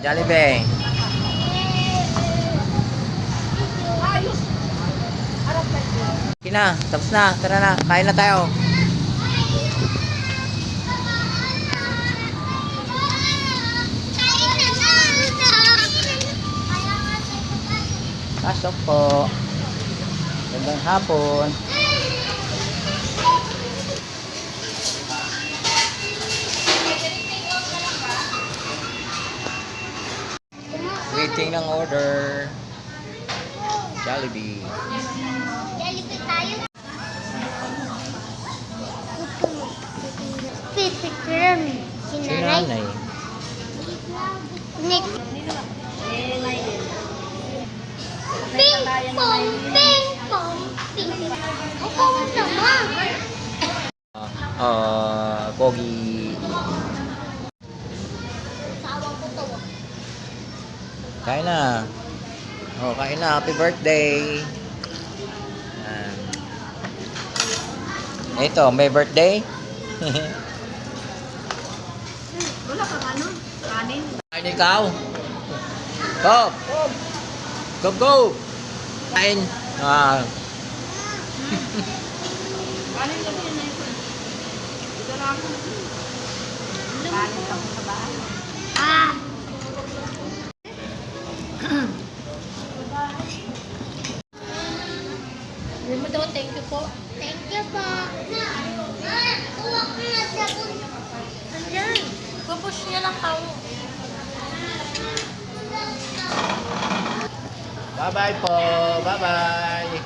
Jollibee. Okay na, tapos na. Tara na, kain na tayo. Pasok po. Gandang hapon. Waiting ng order. Jollibee. Jollibee tayo. Pipicturean si nanay. nanay. Nick. Ping pong, ping pong, ping. Ikaw naman. Ah, Pogi. Kain na. Oh, kain na. Happy birthday. Ah. Ito, may birthday. Wala kang ano? Kanin? Kain ikaw. Go. Go, go. Kain. Ah, Kanin kasi yun na ito. Ito lang ako. Kanin ka sa bahay. Hindi mo daw, thank you po. Thank you po. Ah, kuha ko na sabon. Andyan. Pupush niya lang ako. Bye-bye po. Bye-bye.